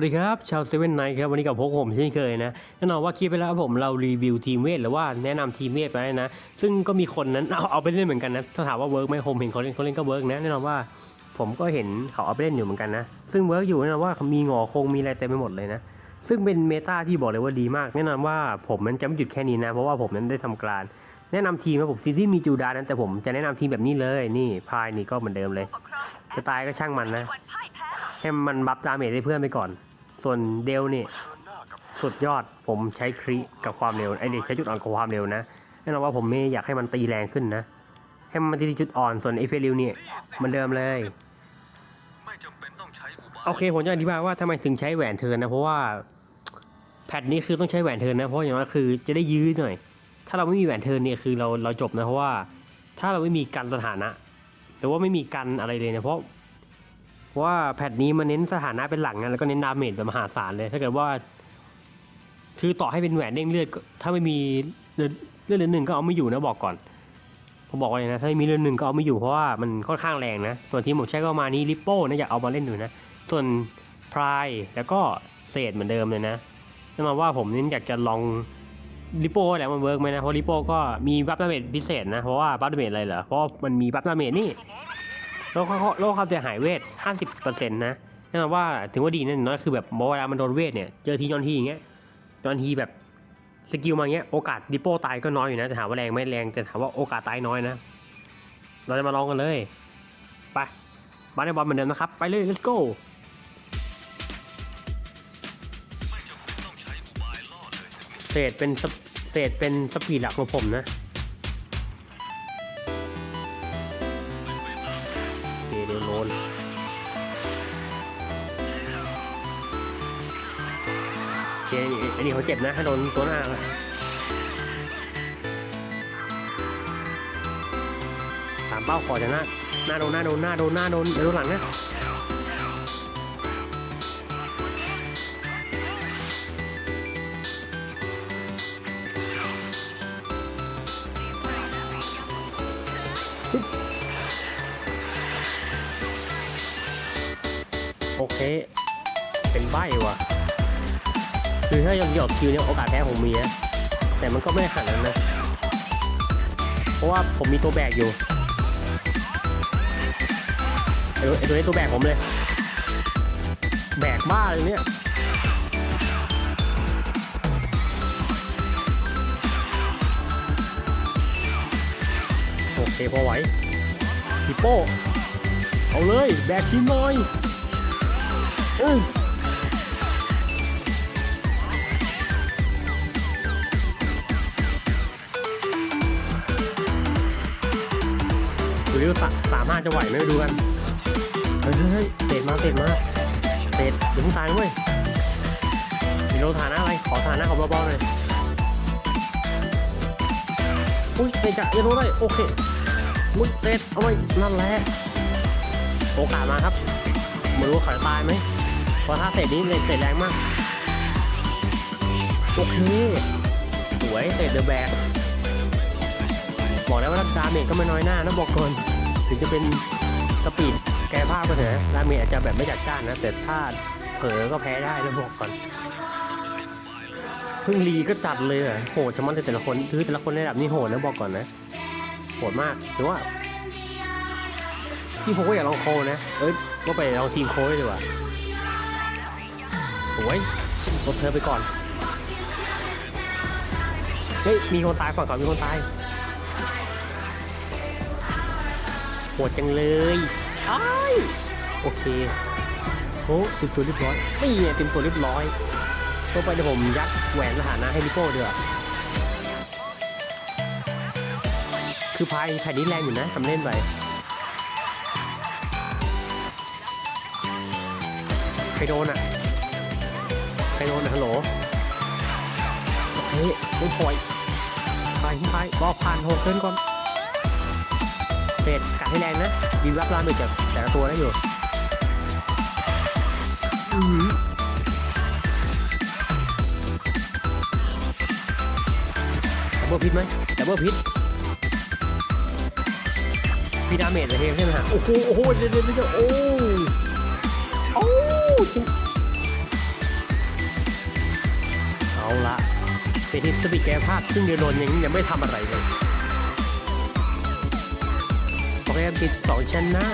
สวัสดีครับ ชาวเซเว่นไนท์ครับ วันนี้กับพวกผมเช่นเคยนะแน่นอนว่าคลิปไปแล้วผมเรารีวิวทีมเวทหรือว่าแนะนำทีมเวทไปนะ ซึ่งก็มีคนนั้นเอาเอาไปเล่นเหมือนกันนะ ถ้าถามว่าเวิร์กไหมผมเห็นเขาเล่นเขาเล่นก็เวิร์กนะแน่นอนว่าผมก็เห็นเขาเอาไปเล่นอยู่เหมือนกันนะ ซึ่งเวิร์กอยู่แน่นอนว่ามีงอคงมีอะไรเต็มไปหมดเลยนะ ซึ่งเป็นเมตาที่บอกเลยว่าดีมาก แน่นอนว่าผมนั้นจะไม่หยุดแค่นี้นะ เพราะว่าผมนั้นได้ทำการแนะนำทีมนะผมทีมที่มีจูดานั้นแต่ผมจะแนะนำทีมแบบนี้เลยนี่พายนี่ก็เหมือนเดิมเลย จะตายก็ช่างมันนะให้มันบัฟดาเมจให้เพื่อนไปก่อน ส่วนเดลนี่สุดยอดผมใช้คริกับความเร็วไอเด็กใช้จุดอ่อนกับความเร็วนะแน่นอนว่าผมไม่อยากให้มันตีแรงขึ้นนะ ให้มันตีที่จุดอ่อนส่วนไอเฟริวเนี่ยเหมันเดิมเลยไม่จำเป็นต้องใช้อุบายโอเคผมจะอธิบายว่าทำไมถึงใช้แหวนเทิร์นนะเพราะว่าแพทนี้คือต้องใช้แหวนเทิร์นนะเพราะอย่างนั้นคือจะได้ยื้อหน่อย ถ้าเราไม่มีแหวนเทิร์นเนี่ยคือเราเราจบนะเพราะว่าถ้าเราไม่มีกันสถานะหรือว่าไม่มีกันอะไรเลยเนี่ยเพราะ เพราะว่าแพทนี้มันเน้นสถานะเป็นหลักนะแล้วก็เน้นดาเมจแบบมหาศาลเลย ถ้าเกิดว่า คือต่อให้เป็นแหวนเด้งเลือดก็ถ้าไม่มีเลือดเลือดเหลือหนึ่งก็เอาไม่อยู่นะบอกก่อนผมบอกไว้เลยนะถ้าไม่มีเลือดหนึ่งก็เอาไม่อยู่เพราะว่ามันค่อนข้างแรงนะ ส่วนที่ผมใช้ก็มานี้ลิปโป้นะอยากเอามาเล่นดูนะ ส่วนพรายแล้วก็เศษเหมือนเดิมเลยนะนั่นหมายว่าผมนี่อยากจะลองลิปโป้แหละมันเวิร์กไหมนะเพราะลิปโป้ก็มีบัฟดาเมจพิเศษนะเพราะว่าบัฟดาเมจอะไรเหรอเพราะมันมีบัฟดาเมจนี่ โลกเขาโลกความเสียหายเวท50%นะนั่นหมายว่าถึงว่าดีนั่นน้อยคือแบบเวลามันโดนเวทเนี่ยเจอทีนอนทีอย่างเงี้ยนอนทีแบบสกิลมาเงี้ยโอกาสลิโป้ตายก็น้อยอยู่นะแต่ถามว่าแรงไม่แรงแต่ถามว่าโอกาสตายน้อยนะ เราจะมาลองกันเลยไปมาในบอลเหมือนเดิมนะครับ ไปเลย let's go เศษเป็นเศษเป็นสปีดหลักของผมนะ เคอันนี้เขาเจ็บนะถ้าโดนตัวหน้าสามเป้าขอจะหน้าหน้าโดนหน้าโดนหน้าโดนหน้าโดนเดี๋ยวโดนหลังนะโอเค เป็นใบว่ะ คือถ้ายังหยอกคิวเนี่ยโอกาสแพ้ผมมีนะแต่มันก็ไม่ขนาดนั้นนะ เพราะว่าผมมีตัวแบกอยู่ไอ้ตัวนี้ตัวแบกผมเลย แบกบ้าเลยเนี่ยโอเคพอไหวฮิปโป เอาเลย แบกทีมหน่อยเออ ดิวสาสามห้าจะไหวไหมดูกัน เฮ้ยเฮ้ยเตะมาเตะมาเตะเดี๋ยวมึงตายนะเว้ยมีโลฐานะอะไร ขอฐานะของเบาๆหน่อยอุ้ยเตะจะยังโดนได้โอเคมุดเตะเอาไว้นั่นแหละโอกาสมาครับไม่รู้ว่าเขาจะตายไหมเพราะถ้าเตะนี้เลยเตะแรงมากโอเคสวยเตะเดอะแบกบอกแล้วว่าดาเมจก็ไม่น้อยหน้านะบอกก่อน ถึงจะเป็นสปีดแก้ภาพก็เถอะดาเมจอาจจะแบบไม่จัดจ้านนะ แต่ถ้าเผลอก็แพ้ได้นะบอกก่อนเพิ่งรีก็จัดเลยอะโหดชะมัดเลยแต่ละคนคือแต่ละคนในระดับนี้โหดนะบอกก่อนนะ โหดมากหรือว่าที่ผมก็อยากลองโคนะ เอ้ยก็ไปลองทีมโคลดีกว่าสวยลดเธอไปก่อน เฮ้ย มีคนตายก่อนก่อนมีคนตาย โหดจังเลยอ้โอเคโอ้เต็มตัวเรียบร้อยนี่ไงเต็มตัวเรียบร้อยต่อไปเดี๋ยวผมยัดแหวนสถานะให้ลิโก้เดือคือพายแผ่นนี้แรงอยู่นะทำเล่นไปใครโดนอะใครโดนอะฮัลโหลเฮ้ยไม่ปล่อยไปไปรอผ่านหกเทินก่อน เตะกัดให้แรงนะยิงรับรามือจากแต่ละตัวได้อยู่ดับเบิลพิษไหมดับเบิลพิษพีดาเมจเลยเใช่ไหมฮะโอ้โหโอ้โหเดี๋ยวเดี๋ยวโอ้โอ้เอาละเป็นที่สติกแกพลาดซึ่งเดือนนยังยังไม่ทำอะไรเลย โอเคติดสองชนะ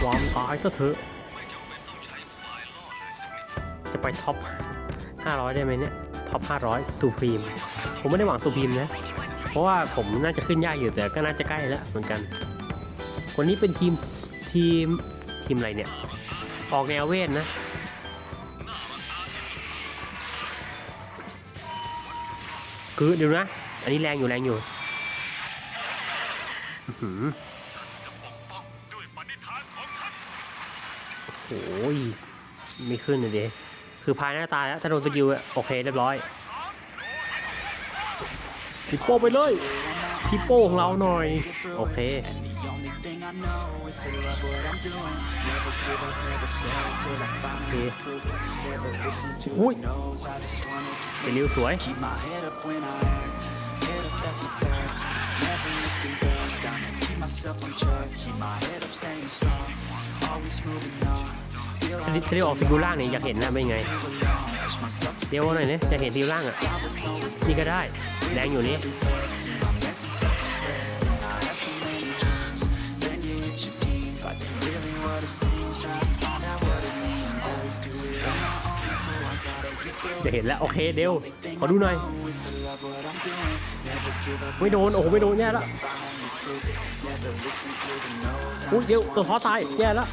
ความตายซะเถอะจำเป็องใช้อุบายล่อยสักนิดจะไปท็อป 500 ได้ไหมเนี่ย ท็อป 500ซูพรีม ผมไม่ได้หวังซูพรีมนะ เพราะว่าผมน่าจะขึ้นยากอยู่แต่ก็น่าจะใกล้แล้วเหมือนกัน คนนี้เป็นทีมทีมทีมอะไรเนี่ย ออกแนวเวทนะคือเดี๋ยวนะ อันนี้แรงอยู่แรงอยู่ หือฉันจะปกป้องด้วยปณิธานของฉันโอ้ยไม่ขึ้นเลยเดคือพายหน้าตายแล้วถ้าโดนสกิลอะโอเคเรียบร้อยพี่โป้ไปเลยพี่โป้ของเราหน่อย โอเคโอเคอุ้ยไปริ้วสวย myself on track. Keep my head up, staying strong. Always moving on. Feel ถ้า like ที่ออกสกิลล่างเนี่ยอยากเห็นนะเป็นไง push myself เดี๋ยวหน่อยเนี่ยจะเห็นสกิลล่างอะ นี่ก็ได้ แรงอยู่นี่ จะเห็นแล้วโอเคเดวขอดูหน่อยไม่โดนโอ้โหไม่โดนแย่ละอุ้ยเดวตัวท้อตายแย่ละ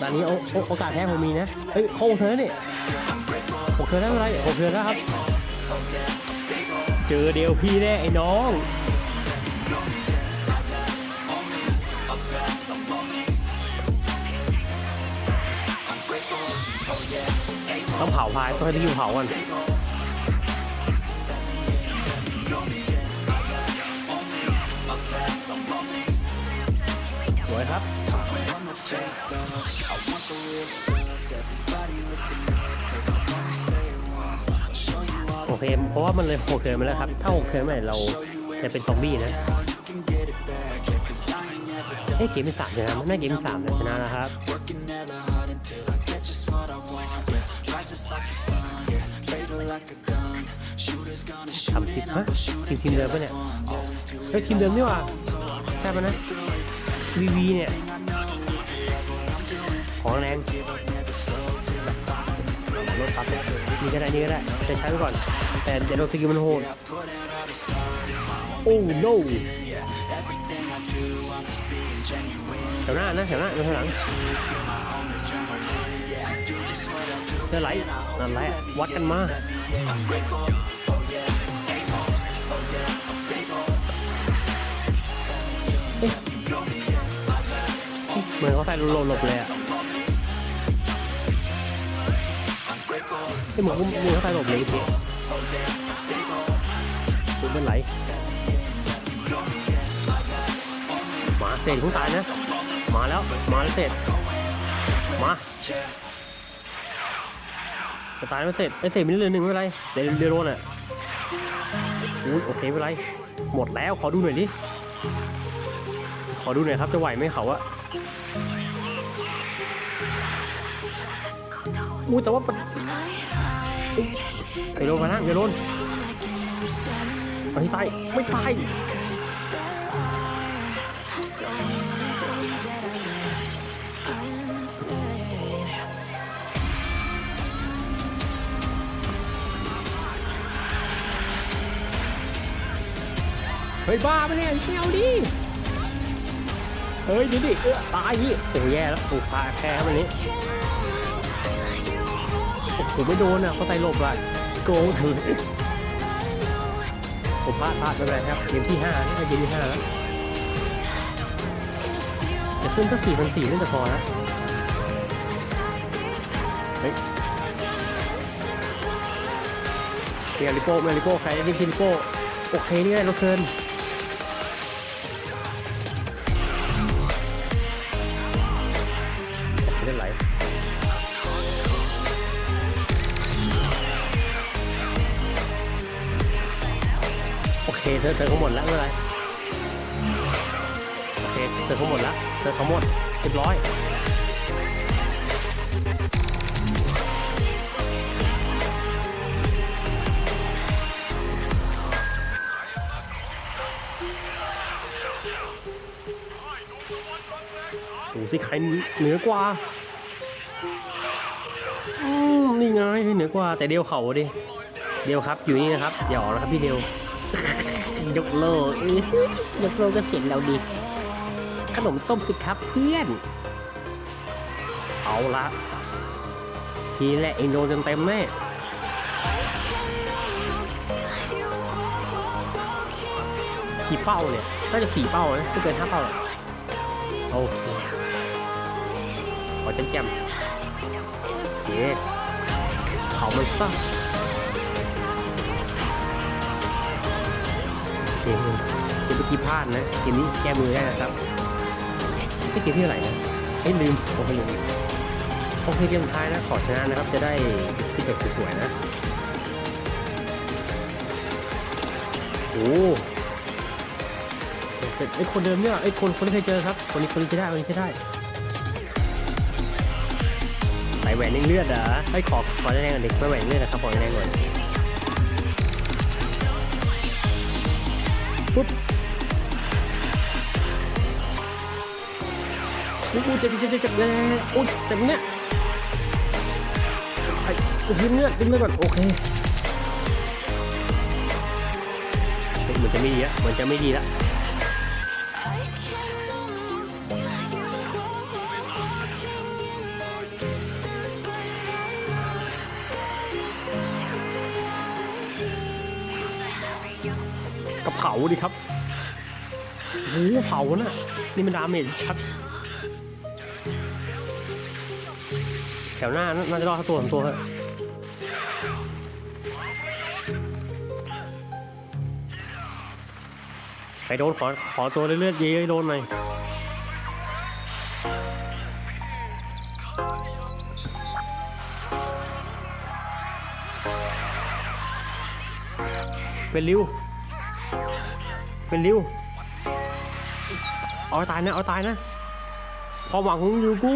ตอนนี้โอกาสแพ้ผมมีนะเฮ้ยโค้งเธอเนี่ยหกเธอได้อะไรหกเธอแล้วครับ เจอเดวพี่แน่ไอ้น้อง พายต้องให้พี่ยูเผาก่อนสวยครับโอเคเพราะว่ามันเลยหกเทิร์นมาแล้วครับ ถ้าหกเทิร์นเมื่อไหร่เราจะเป็นซอมบี้นะเอ้ยเกมที่สามชนะมันน่าเกมที่สามนะชนะแล้วครับ ฮะทีมทีมเดิมปะเนี่ยเฮ้ยทีมเดิมนี่หว่าใช่ปะนะวีวีเนี่ยของแรงรถตัดนี่ก็ได้นี่ก็ได้จะใช้ไปก่อน แต่เดี๋ยวโดนสกิลมันโหดโอ้ no แถวหน้านะแถวหน้าแถวหลังเจอไหลนั่นแหละวัดกันมา เหมือนเขาใส่หลบเลยอะเอ้เหมือนมือเขาใส่หลบเลยพี่ดูมันไหลหมาเศษเพิ่งตายนะ มาแล้ว มาแล้วเศษมาจะตายไม่เสร็จไอ้เศษมีเรื่องหนึ่งไม่เป็นไรเดี๋ยวเดี๋ยวโดนอะโอเคไม่เป็นไร หมดแล้วขอดูหน่อยดิ ขอดูหน่อยครับจะไหวไหมเขาอะอู้แต่ว่ามันอุ๊ยไปโดนมานะไปโดนไปตายไม่ตายเฮ้ยบ้าไปะเนี่ยไม่เอาดิ เฮ้ยดิดิเออตายนี่โอ้แย่แล้วถูกพาแพ้ครับวันนี้โอ้โหไม่โดนอะเขาใส่หลบอะโกงถึงผมพลาดพลาดไปเลยครับเกมที่ห้านี่เกมที่ห้าแล้วจะขึ้นสักสี่พันสี่น่าจะพอนะเฮ้ยเมียริโก้เมียริโก้ใครได้ทีริโก้โอเคนี่ไงเราเชิญ เธอเธอก็หมดแล้วไม่เป็นไรเสิร์ฟเขาหมดแล้วเสิร์ฟเขาหมดเรียบร้อยดูสิใครเหนือกว่าอืมนี่ไงเหนือกว่าแต่เดียวเขาดิ เดียวครับอยู่นี่นะครับอย่าออกนะครับพี่เดียว ยกโลกอื้อยกโลกก็เสียงเราดีขนมต้มสิครับเพื่อน เอาละทีแรกเองโดนเต็มๆแน่กี่เป้าเนี่ยน่าจะสี่เป้านะไม่เกินห้าเป้าหรอกโอเคขอจำแจมโอเคเขามันซ่า เคเกมเมื่อกี้พลาดนะเกมนี้แก้มือได้นะครับไม่เกมที่เท่าไหร่นะเฮ้ยลืมโอเคลืมโอเคเกมท้ายนะขอชนะนะครับ จะได้ที่แบบสวยๆนะโอ้ไอ้คนเดิมเนี่ยไอ้คนคนที่เคยเจอครับ คนนี้คนนี้ใช้ได้คนนี้ใช้ได้ใส่แหวนเลือดเหรอไอ้ขอขอแรงก่อนดิไม่แหวนเลือดนะครับขอแรงก่อน ปุ๊บปุ๊บเจ็บเจ็บเจ็บเจ็บเลยโอ้ยเจ็บเนี่ยไอ้ยิ้มเลือดยิ้มเลือดก่อนโอเคเหมือนจะไม่ดีอะเหมือนจะไม่ดีละกระเผาดิครับโอ้โหเผาน่ะนี่มันดาเมจชัด ถวหน้า น่าจะรอดทั้งตัวทั้งตัวเถอะใครโดนขอขอตัวเลือดเยอะๆโดนหน่อยเป็นริวเป็นริวเอาตายนะ เอาตายนะความหวังของอยู่กู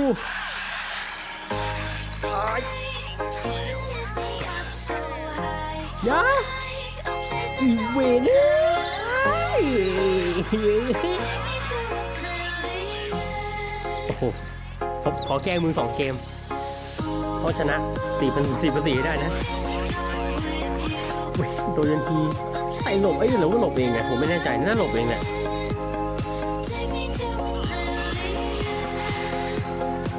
ยาอีเวนเอ้ยโอ้โหผมขอแก้มือสองเกม เพราะชนะสี่พันสี่พันสี่ได้นะเว้ยโดนยันทีใส่หลบไอ้ยหรือว่าหลบเองไงผมไม่แน่ใจน่าหลบเองแหละ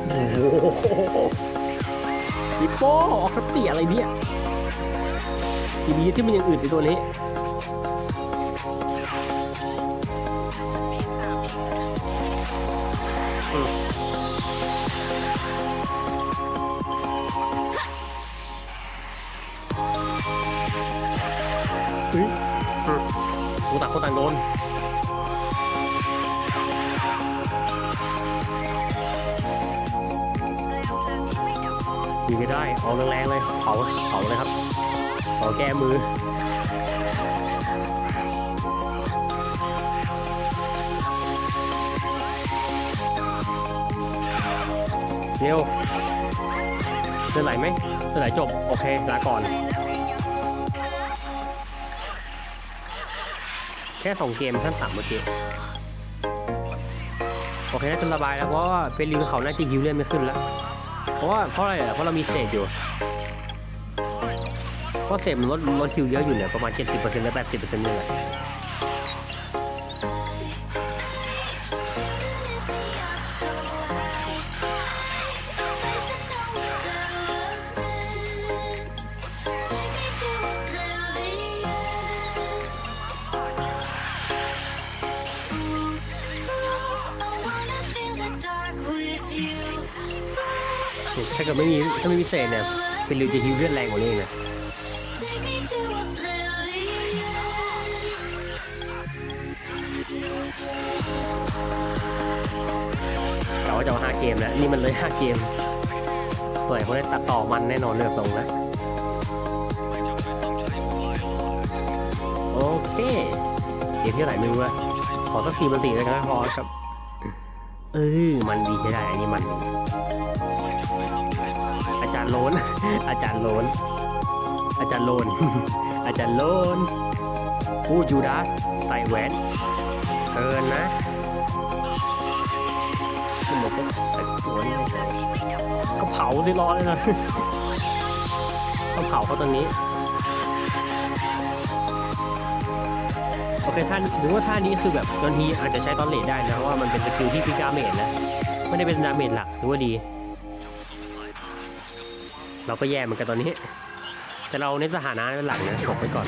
โอ้โหปิโป้ออกสติอะไรเนี่ย ทีนี้ที่มันยังอื่นในตัวนี้อืมเฮ้ยอืมกูต่างคนต่างโดนยิงไม่ได้ เอาแรงๆเลย เผา เผาเลยครับ เผาแก้มือเดียวเดินไหลไหมเดินไหลจบ โอเค ลาก่อน แค่สองเกมขั้นต่ำเมื่อกี้โอเคน่าจะระบายแล้วเพราะว่าเฟรนลิงเขาน่าจะฮิวเลื่อนไม่ขึ้นแล้ว เพราะว่าเพราะอะไรเพราะเรามีเศษอยู่ เพราะเศษมันลดลดคิวเยอะอยู่เนี่ยประมาณ 70%และ80%นี่แหละถ้าเกิดไม่มีถ้าไม่มีเศษเนี่ยเป็นริวจะฮิวเลือดแรงกว่านี้เองนะ จะเอาห้าเกมแล้วนี่มันเลยห้าเกมสวยเพราะได้ตัดต่อมันแน่นอนเลือกทรงนะไม่จำเป็นต้องใช้โมบายล่อเลยสักนิดโอเคเกมที่เท่าไหร่ไม่รู้อะขอสักทีมันตีแล้วกันนะพอครับเออมันดีใช่ได้อันนี้มันดีไม่จำเป็นต้องใช้โมบายอาจารย์โลน อาจารย์โลน อาจารย์โลน อาจารย์โลนผู้จูดัสใส่แหวนเกินนะมันบอกว่า แต่ตัวนี้ไม่ใช่ก็เผาได้ร้อนเลยนะก็เผาเขาตรงนี้ โอเคท่านหรือว่าท่านี้คือแบบบางทีอาจจะใช้ตอนเลทได้นะเพราะว่ามันเป็นสกิลที่พิกาเมจนะไม่ได้เป็นดาเมจหลักหรือว่าดี เราก็แย่เหมือนกันตอนนี้ แต่เราเน้นสถานะเป็นหลักนะบอกไปก่อน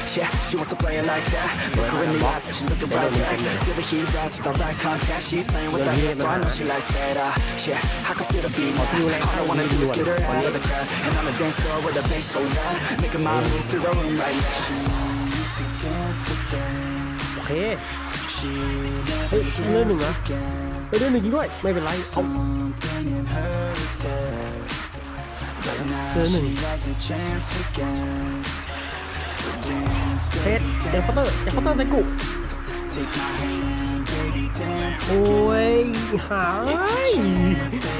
Yeah, she wants to play it like that. Look her in the eyes and she's looking right back. Feel the heat rise with the right contact. She's playing with that hair, so I know she likes that. Uh, yeah, I can feel the beat. All I wanna do is get her out of the crowd and on the dance floor with the bass so loud, making my move through the room right now. She used to dance, but then โอเค she เฮ้ย never เลื่อนหนึ่งนะ danced again. ไปเลื่อนหนึ่งจริงด้วย ไม่เป็นไร เอา Something in her is dead. But now เซต baby, เดี๋ยวเคาน์เตอร์เดี๋ยวเคาน์เตอร์ใส่กุโอ้ยหาย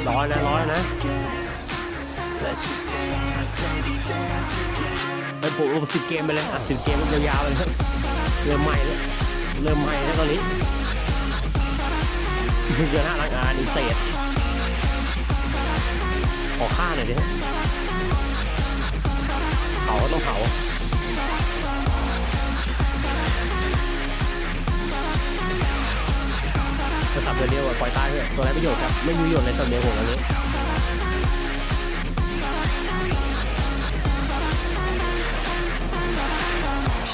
ร้อนนะร้อนนะไปปลุกสิบเกมไปเลยอะสิบเกมยาวๆเลยเริ่มใหม่แล้วเริ่มใหม่แล้วตอนนี้เกินห้าลังอานอีเศษขอค่าหน่อยดิเผาต้องเผา สับเดียวอะปล่อยตายเถอะตัวไรประโยชน์ครับ ไม่มีประโยชน์เลยสับเดียวผมอันนี้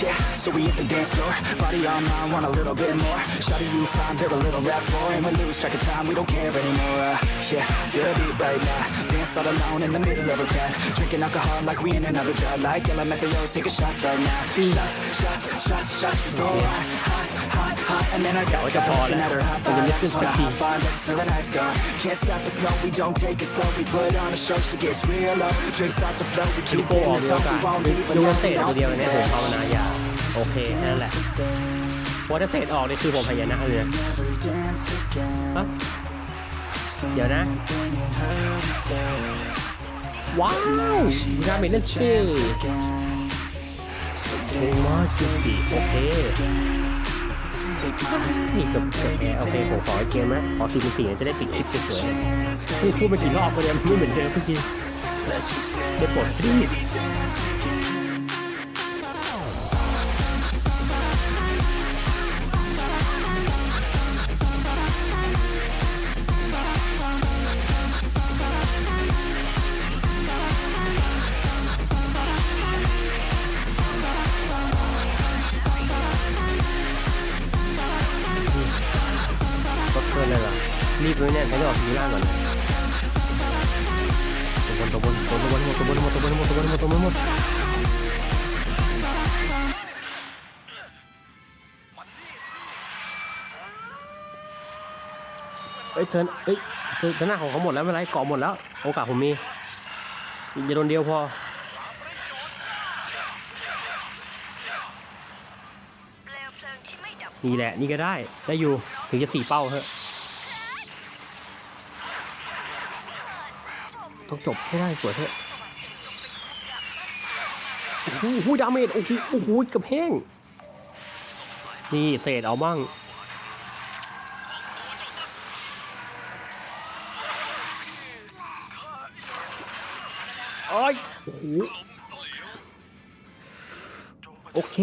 Yeah, so we hit the dance floor Body on mine, want a little bit more Shawty, you fine, build a little rap boy And we lose track of time, we don't care anymore uh, Yeah, feel the beat right now Dance all alone in the middle of a crowd Drinking alcohol like we in another crowd Like LMFAO, taking shots right now Shots, shots, shots, shots She's all And then I got Ôi, cho caught bò looking đấy. at her hot Ôi, body nó Just cứ wanna sexy. hop on, dance till the night's gone Can't stop us, no, we don't take it slow We put on a show, she gets real low Drinks start to flow, we คลิป keep โป้ it อ in อก the มีโอ zone กาส We won't ดู leave ดู alone, เศษ we ตัว don't เดียว sleep เนี่ยผมภาวนาอย่าโอเคแค่นั้นแหละเพราะถ้าเศษออกนี่คือผมพยายามเลยนะ Never dance again ฮะเดี๋ยวนะ Something in her is dead ว้าวดาเมจนั่นชื่อ again So เดมอสจูปีโอเค take my hand นี่เกับเกับแพ้โอเคผมขอเกมนะขอสี่เป็นสี่จะได้ปิดคลิปสวยๆนี่พูดไปกี่รอบก็ยังไม่เหมือนเดิมเมื่อกี้ได้ปลดรีบ ทิร์นเอ้ยเทิร์นหน้าของเขาหมดแล้วไม่ไรเกาะหมดแล้ว โอกาสผมมีอย่าโดนเดียวพอนี่แหละนี่ก็ได้ได้อยู่ถึงจะสี่เป้าเถอะต้องจบให้ได้สวยเถอะโอ้โหดาเมจโอ้โหโอ้โหกับแห้งนี่เศษเอาบ้าง โอ้โหโอเค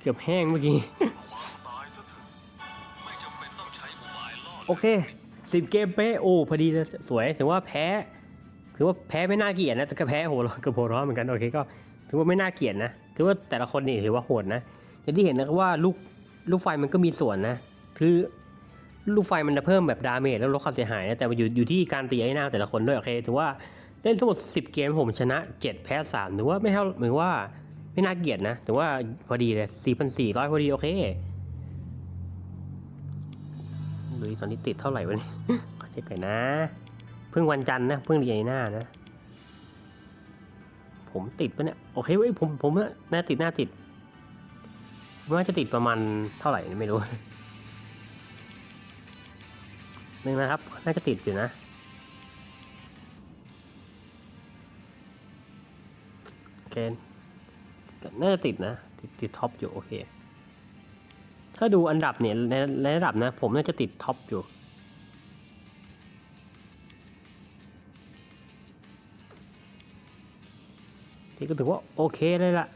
เกือบแห้งเมื่อกี้ โอเคสิบเกมเป๊ะโอ้พอดีเลยสวยถือว่าแพ้ถือว่าแพ้ไม่น่าเกลียดนะแต่ก็แพ้โหดกับโหร้อนเหมือนกันโอเคก็ถือว่าไม่น่าเกลียดนะถือว่าแต่ละคนนี่ถือว่าโหดนะอย่างที่เห็นนะว่าลูกลูกไฟมันก็มีส่วนนะ คือลูกไฟมันจะเพิ่มแบบดาเมจแล้วลดความเสียหายนะแต่มันอยู่อยู่ที่การตีไอ้หน้าแต่ละคนด้วยโอเคถือว่า เล่นทั้งหมดสิบเกมผมชนะเจ็ดแพ้สามถือว่าไม่เท่าเหรือนว่าไม่น่าเกลียดนะถือว่าพอดีเลยสี่พันสี่ร้อยพอดี โอเคดูตอนนี้ติดเท่าไหร่วะเนี่ยขอเช็คหน่อยนะ เพิ่งวันจันทร์นะ เพิ่งเรียนหน้านะ ผมติดปะเนี่ย โอเคเว้ยผมผมน่าติดน่าติดว่าจะติดประมาณเท่าไหร่ไม่รู้หนึ่งนะครับ น่าจะติดอยู่นะ โอเคน่าจะติดนะ ติดติดท็อปอยู่โอเค ถ้าดูอันดับเนี่ยในในระดับนะ ผมน่าจะติดท็อปอยู่ ที่ก็ถือว่าโอเคเลยล่ะ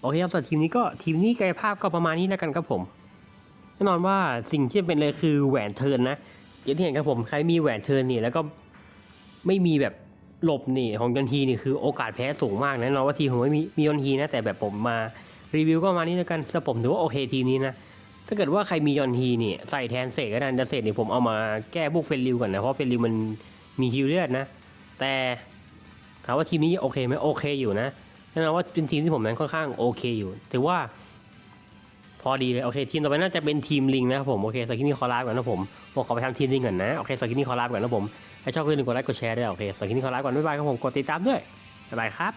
โอเคครับสำหรับทีมนี้ก็ทีมนี้กายภาพก็ประมาณนี้แล้วกันครับผมแน่นอนว่าสิ่งที่เป็นเลยคือแหวนเทินนะอย่างที่เห็นครับผมใครมีแหวนเทินนี่แล้วก็ไม่มีแบบ หลบนี่ของยอนทีนี่คือโอกาสแพ้สูงมากนะน่นอนว่าทีมผมไม่มีมียอนทีนะแต่แบบผมมารีวิวก็ประมาณนี้แล้วกันสผมถือว่าโอเคทีมนี้นะถ้าเกิดว่าใครมียอนทีนี่ใส่แทนเสกก็ได้แต่เสกนี่ผมเอามาแก้พวกเฟนริวก่อนนะเพราะเฟนริวมันมีฮิวเลือดนะ แต่ถามว่าทีมนี้โอเคไหมโอเคอยู่นะแน่นอนว่าเป็นทีมที่ผมนั้นค่อนข้างโอเคอยู่ถือว่า พอดีเลยโอเค ทีมต่อไปน่าจะเป็นทีมลิงนะครับผมโอเคสกินนี่ขอลาก่อนนะผมผมขอไปทำทีมลิงก่อนนะโอเคสกินนี่ขอลาก่อนนะผม ถ้าชอบก็อย่าลืมกดไลค์กดแชร์ด้วยโอเคสกิปนี้ขอลาก่อนบ๊ายบายครับผมกดติดตามด้วยบ๊ายบายครับ